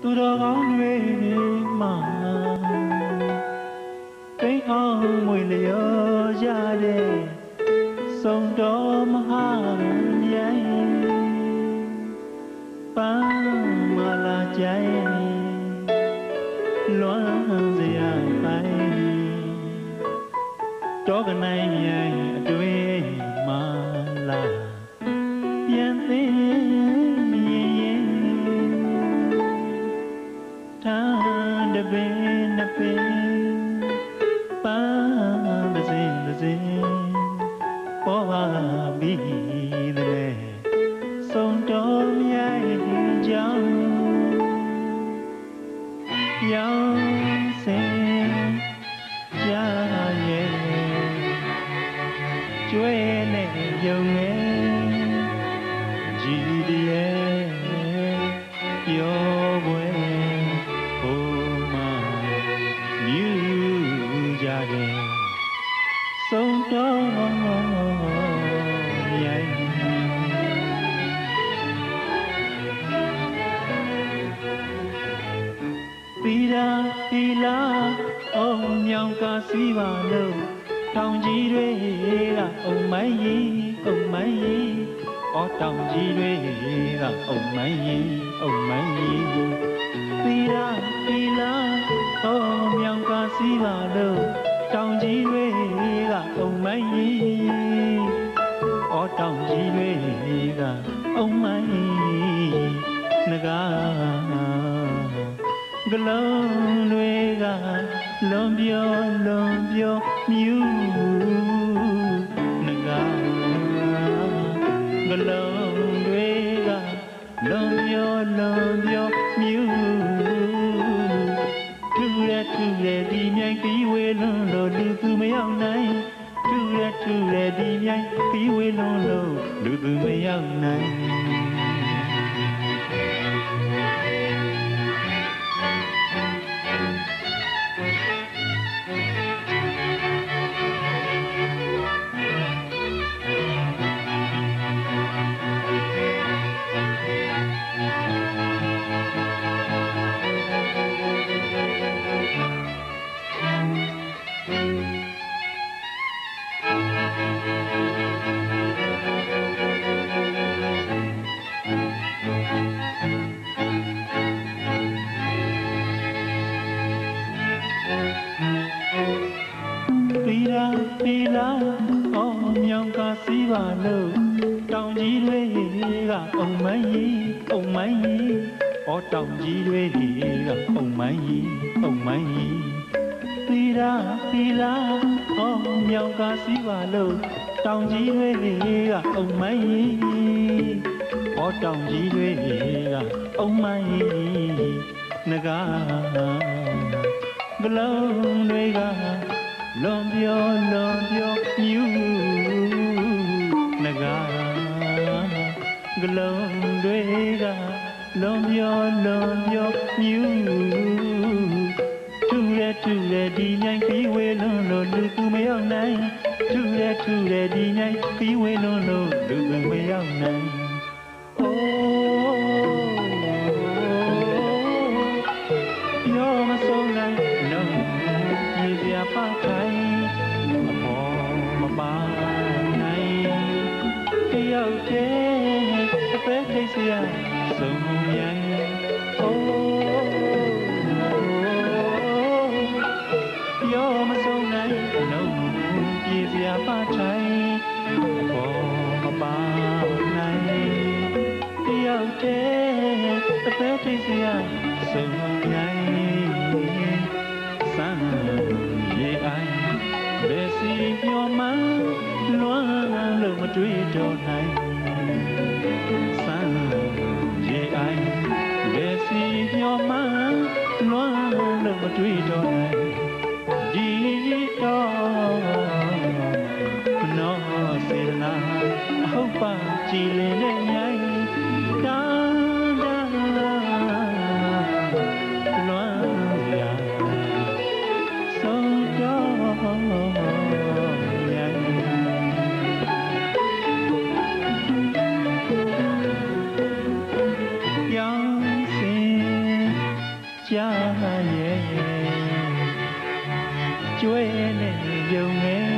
သူတော်ကောင်းတွေမှာကိန်းအောင်မွေလျော်ကြတဲ့စုံတော်မဟာမြိုင်ပန်းမလာကြရဲ့လွမ်းစရာပိုင်းတောကနိုင်မြိုင်အတွင် ပြီတဲ့စုံတော်မြိုင်ကြောင်းရောင် ပီရာပီလာအောင်မြောင်ကားစီးပါလို့တောင်ကြီးတွေကအုံမိုင်းကြီးအုံမိုင်းကြီးအော်တောင်ကြီးတွေကအုံမိုင်းကြီးအုံမိုင်းကြီးပီရာပီလာအောင်မြောင်ကားစီးပါလို့တောင်ကြီးတွေကအုံမိုင်းကြီးအော်တောင်ကြီးတွေကအုံမိုင်းကြီးငကား ကလုံးတွေကလွန်ပြောလွန်ပြောမြူငကားကလုံးတွေကလွန်ပြောလွန်ပြောမြူထူရထူရဒီမြိုင်ပြီးဝေလွန်လို့လူသူမရောက်နိုင်ထူရထူရဒီမြိုင်ပြီးဝေလွန်လို့လူသူမရောက်နိုင် ပီရာပီလာအောင်မြောင်ကားစီးပါလို့တောင်ကြီးတွေကအုံမိုင်းကြီးအုံမိုင်းကြီးအော်တောင်ကြီးတွေကအုံမိုင်းကြီးအုံမိုင်းကြီးပီရာပီလာအောင်မြောင်ကားစီးပါလို့တောင်ကြီးတွေကအုံမိုင်းကြီးအော်တောင်ကြီးတွေကအုံမိုင်းကြီးငကား ကလုံးတွေကလွန်ပြောလွန်ပြောမြူငကားကလုံးတွေကလွန်ပြောလွန်ပြောမြူထူရဲထူရဲဒီမြိုင်ပြီးဝေလွန်လို့လူသူမရောက်နိုင်ထူရဲထူရဲဒီမြိုင်ပြီးဝေလွန်လို့လူသူမရောက်နိုင် ပြေစရာပါခိုင်အပေါ်မပါနိုင်တယောက်တည်းအပဲထိတ်စရာစုံမြိုင်အိုးပြောမဆုံးနိုင်လုံးပြေစရာပါခိုင်အပေါ်မပါနိုင်တယောက်တည်းအပဲထိတ်စရာစုံမြိုင် စီမျောမှန်းလွမ်းလို့မတွေ့တော့နိုင်စမ်းရေအိုင်ဘယ်စီမျောမှန်းလွမ်းလို့မတွေ့တော့နိုင် ကျွဲနဲ့ယုံငယ်